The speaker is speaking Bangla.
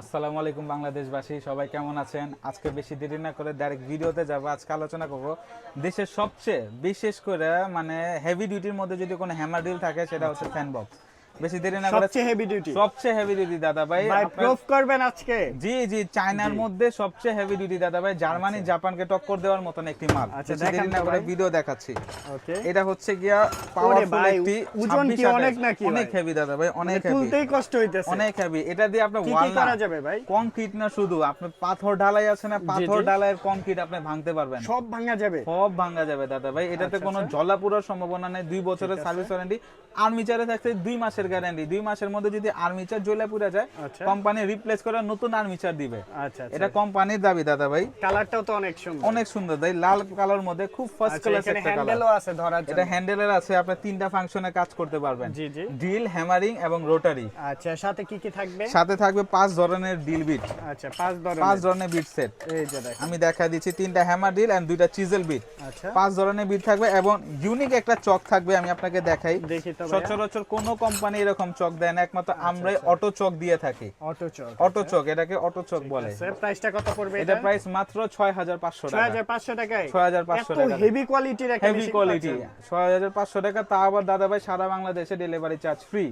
আসসালামু আলাইকুম বাংলাদেশবাসী, সবাই কেমন আছেন? আজকে বেশি দেরি না করে ডাইরেক্ট ভিডিওতে যাব। আজকে আলোচনা করব দেশের সবচেয়ে, বিশেষ করে মানে হেভি ডিউটির মধ্যে যদি কোনো হ্যামার ডিল থাকে, সেটা হচ্ছে ফ্যান বক্স বেশি দেরি না করে সবচেয়ে হেভি ডিউটি সবচেয়ে হেভি ডিউটি দাদা ভাই ভাই প্রুফ করবেন আজকে? জি জি চায়নার মধ্যে সবচেয়ে হেভি ডিউটি দাদা ভাই জার্মানি জাপানকে টক্কর দেওয়ার মতন একটি মাল। আচ্ছা, দেখান না করে ভিডিও দেখাচ্ছি। ওকে। এটা হচ্ছে গিয়া পাওয়ারফুল একটি ওজন কি অনেক নাকি অনেক হেভি দাদা ভাই অনেক হেভি তুলতেই কষ্ট হইতেছে। অনেক হেভি এটা দিয়ে কি ওয়াল করা যাবে ভাই? কংক্রিট না শুধু আপনি পাথর ঢালাই আছে না পাথর। ঢালাইয়ের কংক্রিট আপনি ভাঙতে পারবেন। সব ভাঙা যাবে। সব ভাঙা যাবে দাদা ভাই। এটাতে আচ্ছা, কোনো আচ্ছা। জলাপুরার সম্ভাবনা নেই। দুই বছরের সার্ভিস ওয়ারেন্টি আর্মিচারে থাকছে দুই মাসের গ্যারান্টি দুই মাসের মধ্যে যদি আর্মিচার যায় আচ্ছা। কোম্পানি রিপ্লেস করে নতুন আর্মিচার দিবে। আচ্ছা আচ্ছা। এটা কোম্পানির দাবি দাদা ভাই। কালারটাও তো অনেক সুন্দর। অনেক সুন্দর তাই লাল কালার মধ্যে খুব ফার্স্ট আচ্ছা ক্লাস একটা কালার হ্যান্ডেলও আছে ধরার এটা হ্যান্ডেলের আছে আপনি তিনটা ফাংশনে কাজ করতে পারবেন। জি জি। ড্রিল হ্যামারিং এবং রোটারি আচ্ছা সাথে কি কি থাকবে? সাথে থাকবে পাঁচ ধরনের ড্রিল বিট আচ্ছা পাঁচ ধরনের। পাঁচ ধরনের বিট সেট এই যে দেখেন। আমি দেখা দিচ্ছি তিনটা হ্যামার ড্রিল এন্ড দুইটা চিজেল বিট আচ্ছা। পাঁচ ধরনের বিট থাকবে এবং ইউনিক একটা চক থাকবে আমি আপনাকে দেখাই। সচরাচর কোনো কোম্পানি এরকম চক দেয় না একমাত্র আমরাই অটো চক দিয়ে থাকি। অটো চক অটো চক এটাকে অটো চক বলে। স্যার প্রাইসটা কত পড়বে এটা প্রাইস মাত্র ছয় হাজার পাঁচশো টাকা। 6500 টাকায়? 6500 এত টাকা। হেভি কোয়ালিটির একটা হেভি কোয়ালিটি পাচ্ছেন। ছয় হাজার পাঁচশো টাকা তা আবার দাদা ভাই সারা বাংলাদেশে ডেলিভারি চার্জ ফ্রি